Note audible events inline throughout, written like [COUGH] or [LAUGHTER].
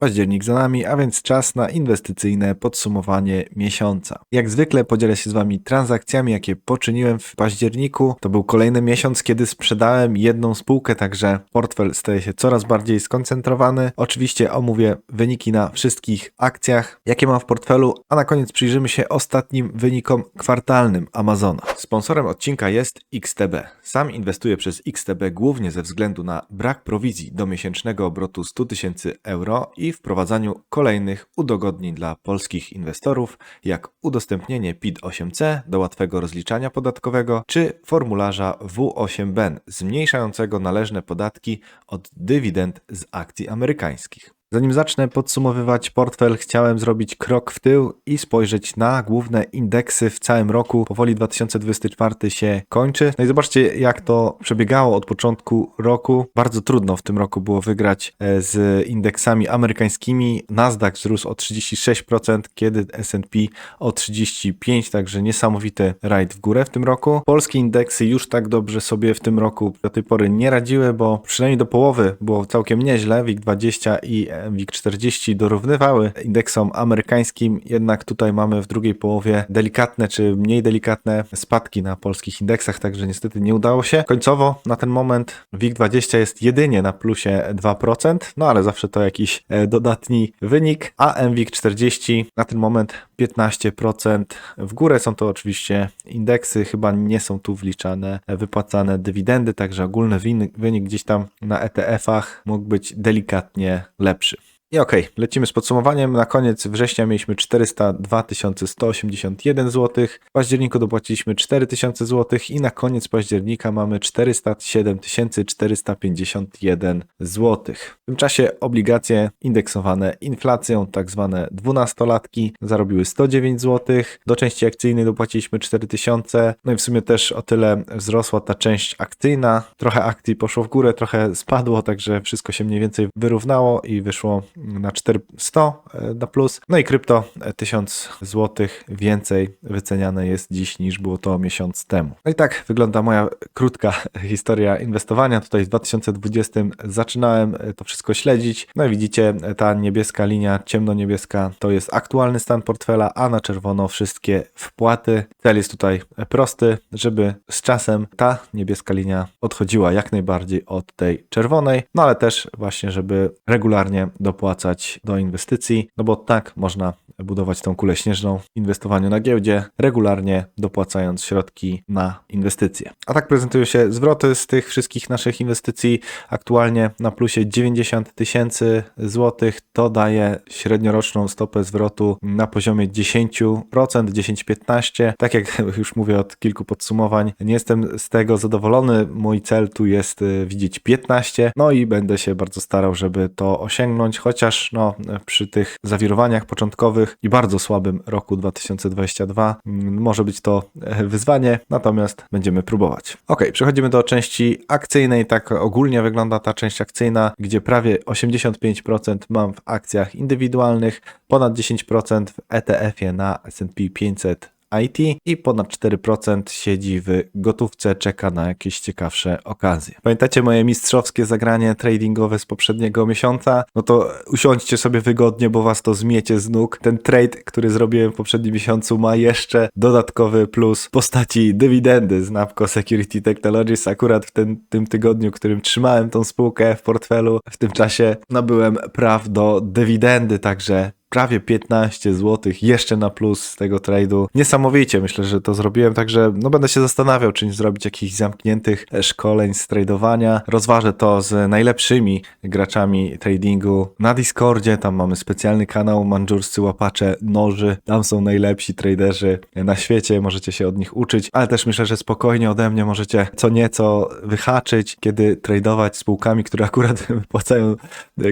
Październik za nami, a więc czas na inwestycyjne podsumowanie miesiąca. Jak zwykle podzielę się z Wami transakcjami, jakie poczyniłem w październiku. To był kolejny miesiąc, kiedy sprzedałem jedną spółkę, także portfel staje się coraz bardziej skoncentrowany. Oczywiście omówię wyniki na wszystkich akcjach, jakie mam w portfelu, a na koniec przyjrzymy się ostatnim wynikom kwartalnym Amazona. Sponsorem odcinka jest XTB. Sam inwestuję przez XTB głównie ze względu na brak prowizji do miesięcznego obrotu 100 tysięcy euro i wprowadzaniu kolejnych udogodnień dla polskich inwestorów, jak udostępnienie PIT-8C do łatwego rozliczania podatkowego, czy formularza W8BEN zmniejszającego należne podatki od dywidend z akcji amerykańskich. Zanim zacznę podsumowywać portfel, chciałem zrobić krok w tył i spojrzeć na główne indeksy w całym roku. Powoli 2024 się kończy. No i zobaczcie, jak to przebiegało od początku roku. Bardzo trudno w tym roku było wygrać e, z indeksami amerykańskimi. Nasdaq wzrósł o 36%, kiedy S&P o 35%, także niesamowity rajd w górę w tym roku. Polskie indeksy już tak dobrze sobie w tym roku do tej pory nie radziły, bo przynajmniej do połowy było całkiem nieźle. WIG20 i WIG40 dorównywały indeksom amerykańskim, jednak tutaj mamy w drugiej połowie delikatne czy mniej delikatne spadki na polskich indeksach, także niestety nie udało się. Końcowo na ten moment WIG20 jest jedynie na plusie 2%, no ale zawsze to jakiś e, dodatni wynik, a MWIG40 na ten moment 15% w górę. Są to oczywiście indeksy, chyba nie są tu wliczane wypłacane dywidendy, także ogólny wynik gdzieś tam na ETF-ach mógł być delikatnie lepszy. I okej, okay, lecimy z podsumowaniem. Na koniec września mieliśmy 402 181 zł, w październiku dopłaciliśmy 4000 zł i na koniec października mamy 407 451 zł. W tym czasie obligacje indeksowane inflacją, tak zwane dwunastolatki, zarobiły 109 zł. Do części akcyjnej dopłaciliśmy 4000, no i w sumie też o tyle wzrosła ta część akcyjna. Trochę akcji poszło w górę, trochę spadło, także wszystko się mniej więcej wyrównało i wyszło na 400 e, na plus. No i krypto 1000 e, zł więcej wyceniane jest dziś niż było to miesiąc temu. No i tak wygląda moja krótka [LAUGHS] historia inwestowania. Tutaj w 2020 zaczynałem e, to wszystko śledzić. No i widzicie, ta niebieska linia, ciemno-niebieska to jest aktualny stan portfela, a na czerwono wszystkie wpłaty. Cel jest tutaj prosty, żeby z czasem ta niebieska linia odchodziła jak najbardziej od tej czerwonej, no ale też właśnie, żeby regularnie dopłacać wpłacać do inwestycji, no bo tak można budować tą kulę śnieżną w inwestowaniu na giełdzie, regularnie dopłacając środki na inwestycje. A tak prezentują się zwroty z tych wszystkich naszych inwestycji. Aktualnie na plusie 90 tysięcy złotych. To daje średnioroczną stopę zwrotu na poziomie 10%, 10-15%. Tak jak [LAUGHS] już mówię od kilku podsumowań, nie jestem z tego zadowolony. Mój cel tu jest y, widzieć 15, no i będę się bardzo starał, żeby to osiągnąć, chociaż no, przy tych zawirowaniach początkowych i bardzo słabym roku 2022. Mm, może być to e, wyzwanie, natomiast będziemy próbować. Ok, przechodzimy do części akcyjnej. Tak ogólnie wygląda ta część akcyjna, gdzie prawie 85% mam w akcjach indywidualnych, ponad 10% w ETF-ie na S&P 500 IT i ponad 4% siedzi w gotówce, czeka na jakieś ciekawsze okazje. Pamiętacie moje mistrzowskie zagranie tradingowe z poprzedniego miesiąca? No to usiądźcie sobie wygodnie, bo was to zmiecie z nóg. Ten trade, który zrobiłem w poprzednim miesiącu ma jeszcze dodatkowy plus w postaci dywidendy z Napco Security Technologies. Akurat w ten, tym tygodniu, którym trzymałem tą spółkę w portfelu, w tym czasie nabyłem praw do dywidendy, także prawie 15 zł jeszcze na plus z tego trade'u. Niesamowicie myślę, że to zrobiłem, także no będę się zastanawiał, czy nie zrobić jakichś zamkniętych szkoleń z tradowania. Rozważę to z najlepszymi graczami tradingu na Discordzie, tam mamy specjalny kanał Mandżurscy Łapacze Noży, tam są najlepsi traderzy na świecie, możecie się od nich uczyć, ale też myślę, że spokojnie ode mnie możecie co nieco wyhaczyć, kiedy tradować spółkami, które akurat [LAUGHS] wypłacają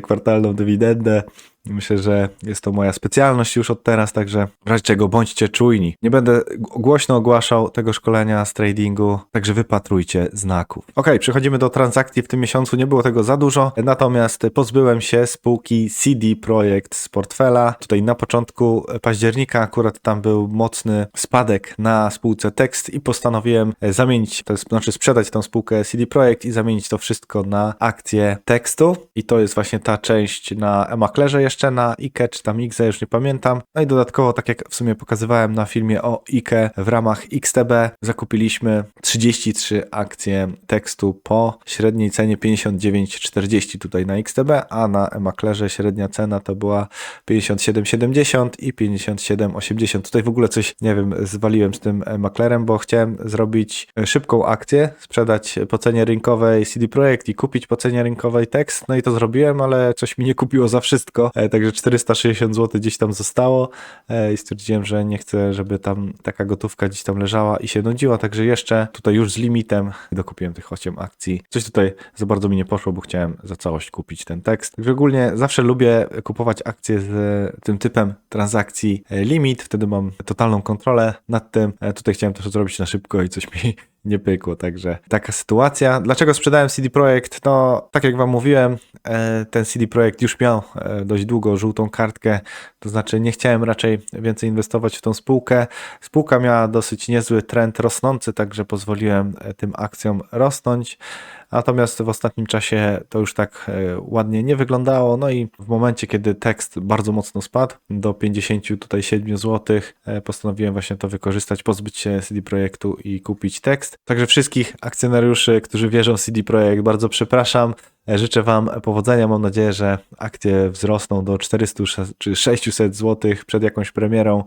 kwartalną dywidendę. Myślę, że jest to moja specjalność już od teraz, także w razie czego bądźcie czujni. Nie będę głośno ogłaszał tego szkolenia z tradingu, także wypatrujcie znaków. Ok, przechodzimy do transakcji w tym miesiącu. Nie było tego za dużo, natomiast pozbyłem się spółki CD Projekt z portfela. Tutaj na początku października akurat tam był mocny spadek na spółce tekst i postanowiłem zamienić, to znaczy sprzedać tą spółkę CD Projekt i zamienić to wszystko na akcję tekstu. I to jest właśnie ta część na Emaklerze jeszcze jeszcze na IKE czy tam IGZE, już nie pamiętam. No i dodatkowo, tak jak w sumie pokazywałem na filmie o IKE, w ramach XTB zakupiliśmy 33 akcje tekstu po średniej cenie 59,40 tutaj na XTB, a na Maklerze średnia cena to była 57,70 i 57,80. Tutaj w ogóle coś, nie wiem, zwaliłem z tym maklerem, bo chciałem zrobić szybką akcję, sprzedać po cenie rynkowej CD Projekt i kupić po cenie rynkowej tekst, no i to zrobiłem, ale coś mi nie kupiło za wszystko, e, także 460 zł gdzieś tam zostało e, i stwierdziłem, że nie chcę, żeby tam taka gotówka gdzieś tam leżała i się nudziła, także jeszcze tutaj już z limitem dokupiłem tych 8 akcji. Coś tutaj za bardzo mi nie poszło, bo chciałem za całość kupić ten tekst. Także ogólnie zawsze lubię kupować akcje z tym typem transakcji e, limit, wtedy mam totalną kontrolę nad tym. Tutaj chciałem to zrobić na szybko i coś mi nie pykło, także taka sytuacja. Dlaczego sprzedałem CD Projekt? No, tak jak wam mówiłem, e, ten CD Projekt już miał e, dość długo żółtą kartkę, to znaczy nie chciałem raczej więcej inwestować w tą spółkę. Spółka miała dosyć niezły trend rosnący, także pozwoliłem e, tym akcjom rosnąć. Natomiast w ostatnim czasie to już tak ładnie nie wyglądało. No i w momencie, kiedy tekst bardzo mocno spadł do 57 zł, postanowiłem właśnie to wykorzystać, pozbyć się CD Projektu i kupić tekst. Także wszystkich akcjonariuszy, którzy wierzą w CD Projekt, bardzo przepraszam. Życzę Wam powodzenia. Mam nadzieję, że akcje wzrosną do 400 czy 600 zł przed jakąś premierą.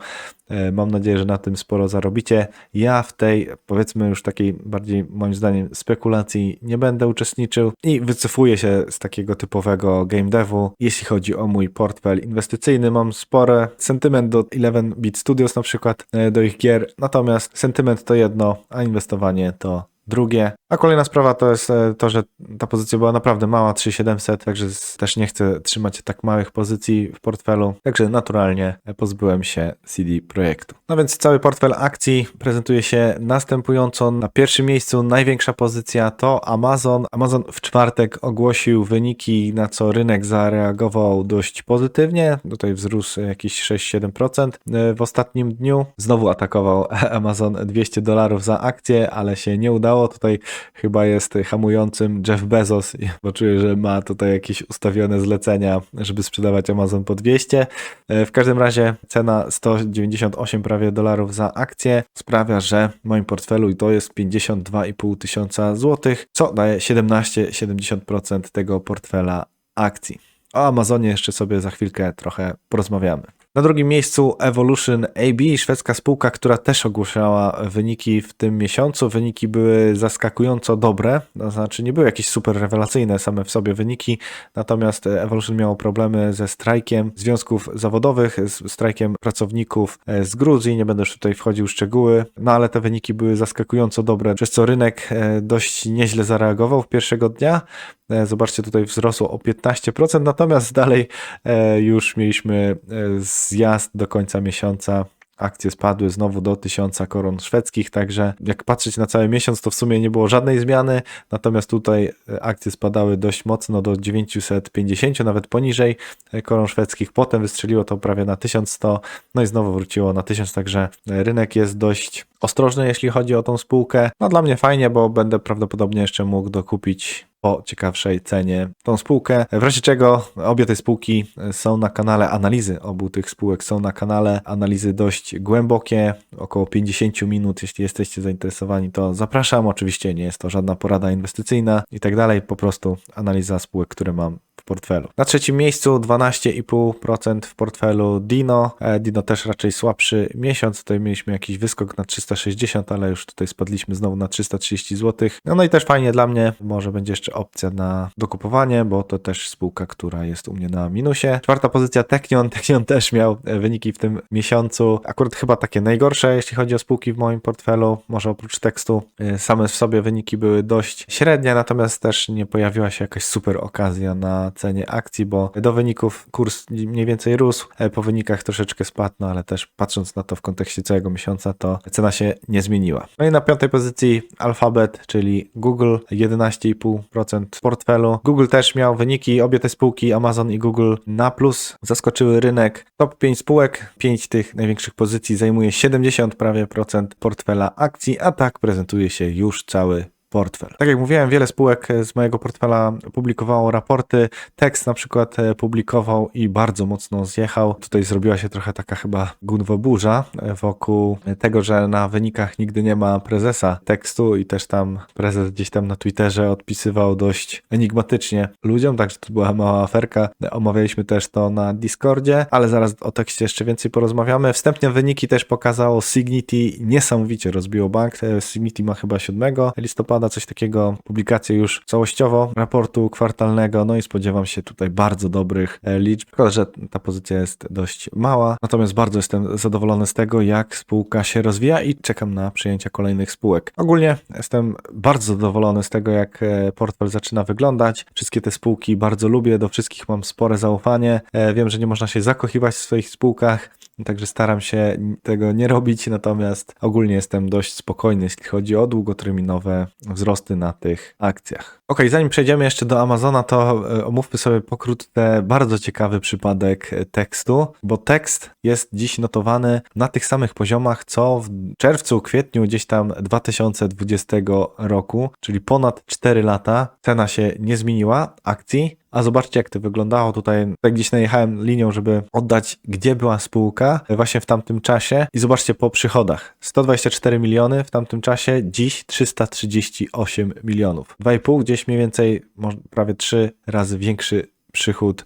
E, mam nadzieję, że na tym sporo zarobicie. Ja w tej, powiedzmy, już takiej bardziej, moim zdaniem, spekulacji nie będę uczestniczył i wycofuję się z takiego typowego game devu. Jeśli chodzi o mój portfel inwestycyjny, mam spory sentyment do 11-bit Studios na przykład, e, do ich gier. Natomiast sentyment to jedno, a inwestowanie to drugie. A kolejna sprawa to jest e, to, że ta pozycja była naprawdę mała, 3700, także też nie chcę trzymać tak małych pozycji w portfelu, także naturalnie pozbyłem się CD Projektu. No więc cały portfel akcji prezentuje się następująco. Na pierwszym miejscu największa pozycja to Amazon. Amazon w czwartek ogłosił wyniki, na co rynek zareagował dość pozytywnie. Tutaj wzrósł jakieś 6-7% e, w ostatnim dniu. Znowu atakował [LAUGHS] Amazon 200 dolarów za akcję, ale się nie udało. Tutaj chyba jest hamującym Jeff Bezos, bo czuję, że ma tutaj jakieś ustawione zlecenia, żeby sprzedawać Amazon po 200. E, w każdym razie cena 198 prawie dolarów za akcję sprawia, że w moim portfelu to jest 52,5 tysiąca złotych, co daje 17-70% tego portfela akcji. O Amazonie jeszcze sobie za chwilkę trochę porozmawiamy. Na drugim miejscu Evolution AB, szwedzka spółka, która też ogłaszała wyniki w tym miesiącu. Wyniki były zaskakująco dobre, to znaczy nie były jakieś super rewelacyjne same w sobie wyniki, natomiast Evolution miało problemy ze strajkiem związków zawodowych, z strajkiem pracowników z Gruzji. Nie będę już tutaj wchodził w szczegóły, no ale te wyniki były zaskakująco dobre, przez co rynek e, dość nieźle zareagował pierwszego dnia. E, zobaczcie, tutaj wzrosło o 15%, natomiast dalej e, już mieliśmy zjazd do końca miesiąca. Akcje spadły znowu do 1000 koron szwedzkich, także jak patrzeć na cały miesiąc, to w sumie nie było żadnej zmiany. Natomiast tutaj e, akcje spadały dość mocno do 950, nawet poniżej e, koron szwedzkich. Potem wystrzeliło to prawie na 1100, no i znowu wróciło na 1000, także e, rynek jest dość ostrożny, jeśli chodzi o tą spółkę. No dla mnie fajnie, bo będę prawdopodobnie jeszcze mógł dokupić po ciekawszej cenie tą spółkę. W razie czego obie te spółki są na kanale analizy, obu tych spółek są na kanale analizy dość głębokie, około 50 minut. Jeśli jesteście zainteresowani, to zapraszam. Oczywiście nie jest to żadna porada inwestycyjna i tak dalej, po prostu analiza spółek, które mam portfelu. Na trzecim miejscu 12,5% w portfelu Dino. E, Dino też raczej słabszy miesiąc. Tutaj mieliśmy jakiś wyskok na 360, ale już tutaj spadliśmy znowu na 330 zł. No, no i też fajnie dla mnie, może będzie jeszcze opcja na dokupowanie, bo to też spółka, która jest u mnie na minusie. Czwarta pozycja Teknion. [LAUGHS] Teknion też miał e, wyniki w tym miesiącu. Akurat chyba takie najgorsze, jeśli chodzi o spółki w moim portfelu. Może oprócz tekstu e, same w sobie wyniki były dość średnie, natomiast też nie pojawiła się jakaś super okazja na cenie akcji, bo do wyników kurs mniej więcej rósł, e, po wynikach troszeczkę spadł, no ale też patrząc na to w kontekście całego miesiąca, to cena się nie zmieniła. No i na piątej pozycji Alphabet, czyli Google, 11,5% portfelu. Google też miał wyniki, obie te spółki, Amazon i Google na plus, zaskoczyły rynek. Top 5 spółek, 5 tych największych pozycji zajmuje 70 prawie procent portfela akcji, a tak prezentuje się już cały portfel. Tak jak mówiłem, wiele spółek e, z mojego portfela publikowało raporty. Tekst na przykład e, publikował i bardzo mocno zjechał. Tutaj zrobiła się trochę taka chyba gunwoburza e, wokół tego, że na wynikach nigdy nie ma prezesa tekstu i też tam prezes gdzieś tam na Twitterze odpisywał dość enigmatycznie ludziom, także to była mała aferka. Omawialiśmy też to na Discordzie, ale zaraz o tekście jeszcze więcej porozmawiamy. Wstępnie wyniki też pokazało Signity niesamowicie rozbiło bank. Signity ma chyba 7 listopada, coś takiego, publikację już całościowo raportu kwartalnego, no i spodziewam się tutaj bardzo dobrych e, liczb, tylko że ta pozycja jest dość mała, natomiast bardzo jestem zadowolony z tego, jak spółka się rozwija i czekam na przyjęcia kolejnych spółek. Ogólnie jestem bardzo zadowolony z tego, jak e, portfel zaczyna wyglądać. Wszystkie te spółki bardzo lubię, do wszystkich mam spore zaufanie. E, wiem, że nie można się zakochiwać w swoich spółkach, Także staram się tego nie robić, natomiast ogólnie jestem dość spokojny, jeśli chodzi o długoterminowe wzrosty na tych akcjach. Ok, zanim przejdziemy jeszcze do Amazona, to e, omówmy sobie pokrótce bardzo ciekawy przypadek e, tekstu, bo tekst jest dziś notowany na tych samych poziomach, co w czerwcu, kwietniu gdzieś tam 2020 roku, czyli ponad 4 lata. Cena się nie zmieniła akcji, a zobaczcie, jak to wyglądało tutaj. Tak gdzieś najechałem linią, żeby oddać, gdzie była spółka właśnie w tamtym czasie. I zobaczcie po przychodach. 124 miliony w tamtym czasie, dziś 338 milionów. 2,5 gdzieś mniej więcej, prawie 3 razy większy przychód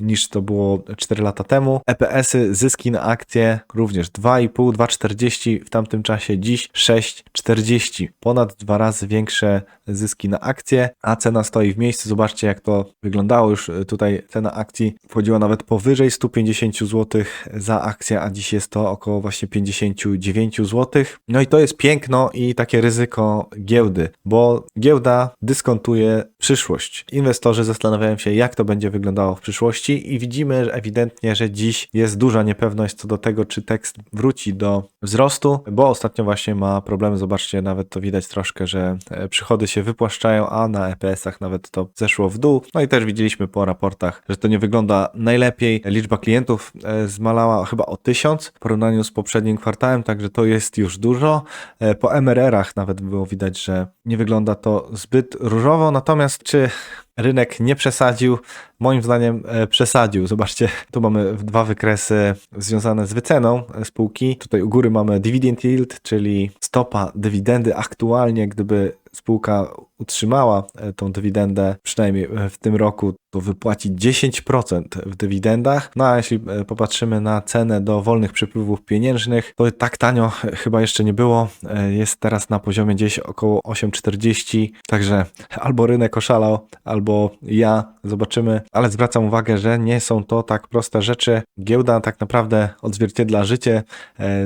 niż to było 4 lata temu. EPS-y, zyski na akcje również 2,5, 2,40 w tamtym czasie, dziś 6,40. Ponad dwa razy większe zyski na akcje, a cena stoi w miejscu. Zobaczcie jak to wyglądało już tutaj cena akcji wchodziła nawet powyżej 150 zł za akcję, a dziś jest to około właśnie 59 zł. No i to jest piękno i takie ryzyko giełdy, bo giełda dyskontuje przyszłość. Inwestorzy zastanawiają się jak to będzie wyglądało w przyszłości i widzimy ewidentnie, że dziś jest duża niepewność co do tego, czy tekst wróci do wzrostu, bo ostatnio właśnie ma problemy. Zobaczcie, nawet to widać troszkę, że e, przychody się wypłaszczają, a na EPS-ach nawet to zeszło w dół. No i też widzieliśmy po raportach, że to nie wygląda najlepiej. Liczba klientów e, zmalała chyba o tysiąc w porównaniu z poprzednim kwartałem, także to jest już dużo. E, po MRR-ach nawet było widać, że nie wygląda to zbyt różowo, natomiast czy rynek nie przesadził. Moim zdaniem e, przesadził. Zobaczcie, tu mamy dwa wykresy związane z wyceną spółki. Tutaj u góry mamy dividend yield, czyli stopa dywidendy aktualnie, gdyby spółka utrzymała e, tą dywidendę, przynajmniej e, w tym roku, to wypłaci 10% w dywidendach. No a jeśli e, popatrzymy na cenę do wolnych przepływów pieniężnych, to tak tanio chyba jeszcze nie było. Jest teraz na poziomie gdzieś około 8,40, także albo rynek oszalał, albo ja, zobaczymy. Ale zwracam uwagę, że nie są to tak proste rzeczy. Giełda tak naprawdę odzwierciedla życie.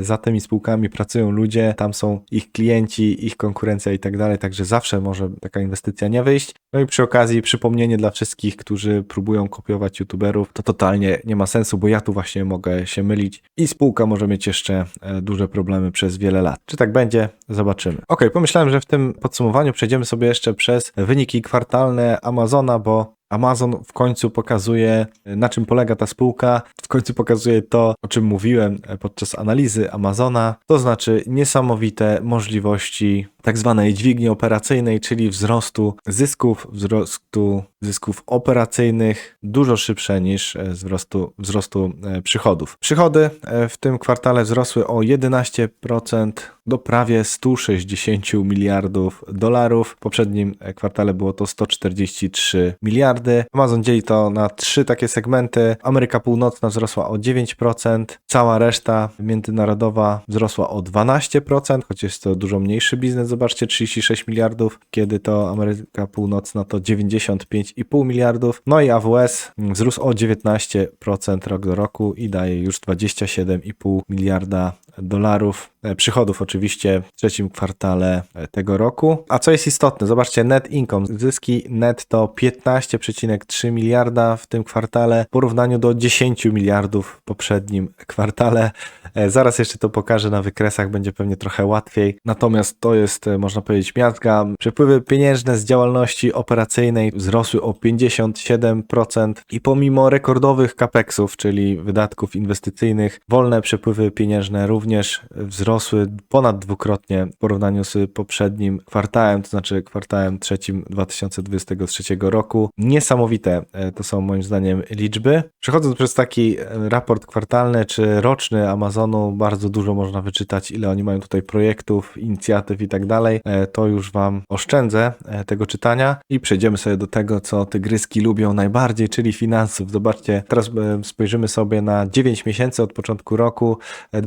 Za tymi spółkami pracują ludzie, tam są ich klienci, ich konkurencja i tak dalej, także zawsze może taka inwestycja nie wyjść. No i przy okazji przypomnienie dla wszystkich, którzy próbują kopiować youtuberów, to totalnie nie ma sensu, bo ja tu właśnie mogę się mylić i spółka może mieć jeszcze e, duże problemy przez wiele lat. Czy tak będzie? Zobaczymy. Ok, pomyślałem, że w tym podsumowaniu przejdziemy sobie jeszcze przez wyniki kwartalne Amazona, bo Amazon w końcu pokazuje, na czym polega ta spółka, w końcu pokazuje to, o czym mówiłem podczas analizy Amazona, to znaczy niesamowite możliwości tak zwanej dźwigni operacyjnej, czyli wzrostu zysków, wzrostu zysków operacyjnych dużo szybsze niż e, wzrostu, wzrostu e, przychodów. Przychody e, w tym kwartale wzrosły o 11% do prawie 160 miliardów dolarów. W poprzednim kwartale było to 143 miliardy. Amazon dzieli to na trzy takie segmenty. Ameryka Północna wzrosła o 9%, cała reszta międzynarodowa wzrosła o 12%, choć jest to dużo mniejszy biznes zobaczcie, 36 miliardów, kiedy to Ameryka Północna to 95,5 miliardów. No i AWS wzrósł o 19% rok do roku i daje już 27,5 miliarda dolarów e, przychodów oczywiście w trzecim kwartale e, tego roku. A co jest istotne, zobaczcie net income, zyski netto 15,3 miliarda w tym kwartale w porównaniu do 10 miliardów w poprzednim kwartale. E, zaraz jeszcze to pokażę na wykresach, będzie pewnie trochę łatwiej. Natomiast to jest, można powiedzieć, miazga. Przepływy pieniężne z działalności operacyjnej wzrosły o 57% i pomimo rekordowych capexów, czyli wydatków inwestycyjnych, wolne przepływy pieniężne również również wzrosły ponad dwukrotnie w porównaniu z poprzednim kwartałem, to znaczy kwartałem trzecim 2023 roku. Niesamowite e, to są moim zdaniem liczby. Przechodząc przez taki e, raport kwartalny czy roczny Amazonu, bardzo dużo można wyczytać, ile oni mają tutaj projektów, inicjatyw i tak dalej. E, To już Wam oszczędzę tego czytania i przejdziemy sobie do tego, co tygryski lubią najbardziej, czyli finansów. Zobaczcie, teraz spojrzymy sobie na 9 miesięcy od początku roku e,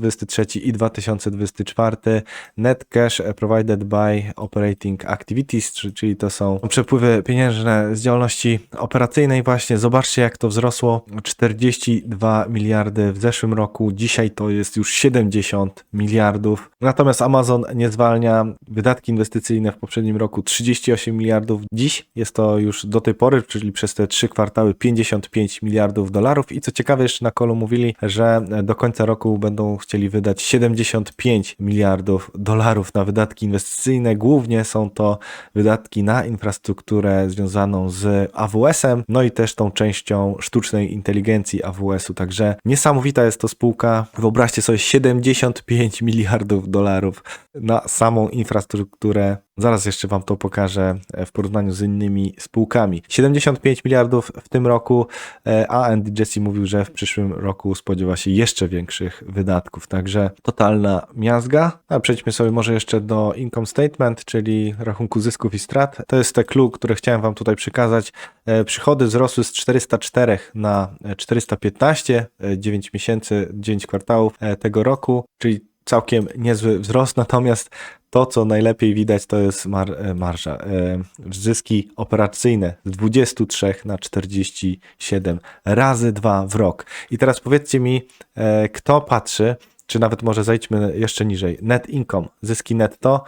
2023 i 2024. Net cash provided by operating activities, czy- czyli to są przepływy pieniężne z działalności operacyjnej właśnie. Zobaczcie, jak to wzrosło 42 miliardy w zeszłym roku. Dzisiaj to jest już 70 miliardów. Natomiast Amazon nie zwalnia wydatki inwestycyjne w poprzednim roku 38 miliardów. Dziś jest to już do tej pory, czyli przez te trzy kwartały 55 miliardów dolarów. I co ciekawe, jeszcze na kolu mówili, że do końca roku będą chcieli wydać 75 miliardów dolarów na wydatki inwestycyjne. Głównie są to wydatki na infrastrukturę związaną z AWS-em, no i też tą częścią sztucznej inteligencji AWS-u. Także niesamowita jest to spółka. Wyobraźcie sobie 75 miliardów dolarów na samą infrastrukturę. Zaraz jeszcze Wam to pokażę e, w porównaniu z innymi spółkami. 75 miliardów w tym roku, e, a Andy Jesse mówił, że w przyszłym roku spodziewa się jeszcze większych wydatków. Także totalna miazga. A przejdźmy sobie może jeszcze do income statement, czyli rachunku zysków i strat. To jest te clue, które chciałem Wam tutaj przekazać. E, Przychody wzrosły z 404 na e, 415, e, 9 miesięcy, 9 kwartałów tego roku, czyli całkiem niezły wzrost, natomiast to, co najlepiej widać, to jest mar, e, marża. E, Zyski operacyjne z 23 na 47 razy dwa w rok. I teraz powiedzcie mi, e, kto patrzy, czy nawet może zejdźmy jeszcze niżej. Net income, zyski netto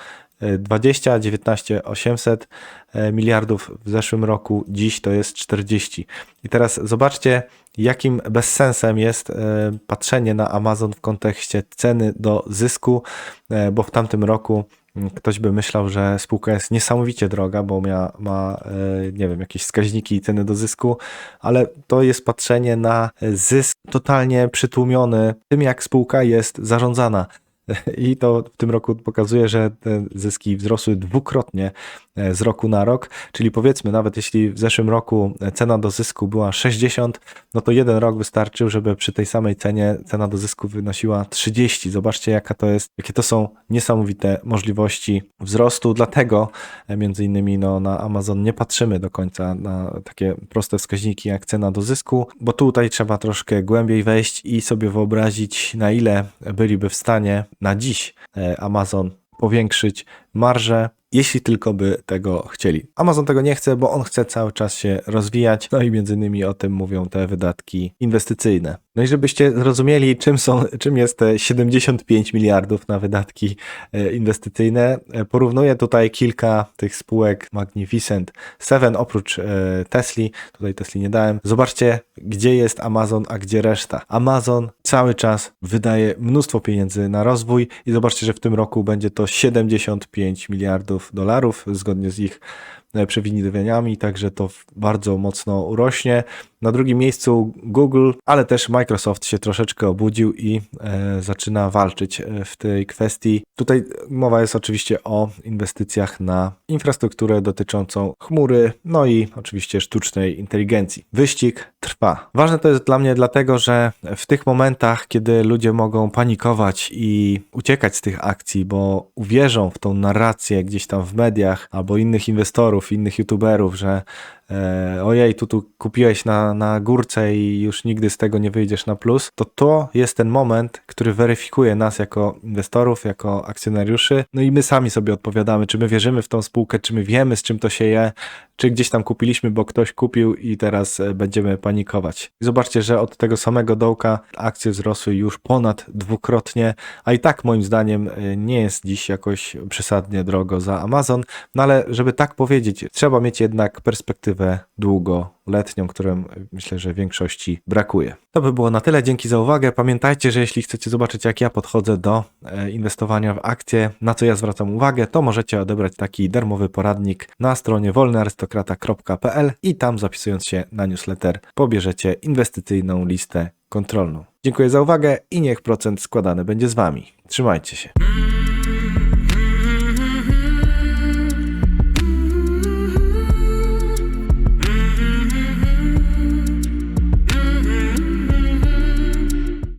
20, 19, 800 e, miliardów w zeszłym roku, dziś to jest 40. I teraz zobaczcie, jakim bezsensem jest e, patrzenie na Amazon w kontekście ceny do zysku, e, bo w tamtym roku mm, ktoś by myślał, że spółka jest niesamowicie droga, bo ma, ma e, nie wiem, jakieś wskaźniki i ceny do zysku, ale to jest patrzenie na zysk totalnie przytłumiony tym, jak spółka jest zarządzana. I to w tym roku pokazuje, że te zyski wzrosły dwukrotnie e, z roku na rok, czyli powiedzmy, nawet jeśli w zeszłym roku cena do zysku była 60, no to jeden rok wystarczył, żeby przy tej samej cenie cena do zysku wynosiła 30. Zobaczcie, jaka to jest, jakie to są niesamowite możliwości wzrostu. Dlatego e, między innymi no, na Amazon nie patrzymy do końca na takie proste wskaźniki jak cena do zysku, bo tutaj trzeba troszkę głębiej wejść i sobie wyobrazić, na ile byliby w stanie na dziś e, Amazon powiększyć marżę, jeśli tylko by tego chcieli. Amazon tego nie chce, bo on chce cały czas się rozwijać, no i między innymi o tym mówią te wydatki inwestycyjne. No i żebyście zrozumieli, czym, są, czym jest te 75 miliardów na wydatki e, inwestycyjne, e, porównuję tutaj kilka tych spółek Magnificent Seven oprócz e, Tesli, tutaj Tesli nie dałem. Zobaczcie, gdzie jest Amazon, a gdzie reszta. Amazon cały czas wydaje mnóstwo pieniędzy na rozwój i zobaczcie, że w tym roku będzie to 75 miliardów dolarów, zgodnie z ich przewidywaniami, także to bardzo mocno urośnie. Na drugim miejscu Google, ale też Microsoft się troszeczkę obudził i e, zaczyna walczyć e, w tej kwestii. Tutaj mowa jest oczywiście o inwestycjach na infrastrukturę dotyczącą chmury, no i oczywiście sztucznej inteligencji. Wyścig trwa. Ważne to jest dla mnie dlatego, że w tych momentach, kiedy ludzie mogą panikować i uciekać z tych akcji, bo uwierzą w tą narrację gdzieś tam w mediach albo innych inwestorów, innych youtuberów, że e, ojej, tu, tu kupiłeś na, na górce i już nigdy z tego nie wyjdziesz na plus, to to jest ten moment, który weryfikuje nas jako inwestorów, jako akcjonariuszy. No i my sami sobie odpowiadamy, czy my wierzymy w tą spółkę, czy my wiemy, z czym to się je, czy gdzieś tam kupiliśmy, bo ktoś kupił i teraz e, będziemy panikować. I zobaczcie, że od tego samego dołka akcje wzrosły już ponad dwukrotnie, a i tak moim zdaniem e, nie jest dziś jakoś przesadnie drogo za Amazon, no ale żeby tak powiedzieć, trzeba mieć jednak perspektywę długoletnią, którą myślę, że większości brakuje. To by było na tyle, dzięki za uwagę. Pamiętajcie, że jeśli chcecie zobaczyć jak ja podchodzę do e, inwestowania w akcje, na co ja zwracam uwagę, to możecie odebrać taki darmowy poradnik na stronie wolnyarystokrata.pl i tam zapisując się na newsletter pobierzecie inwestycyjną listę kontrolną. Dziękuję za uwagę i niech procent składany będzie z Wami. Trzymajcie się.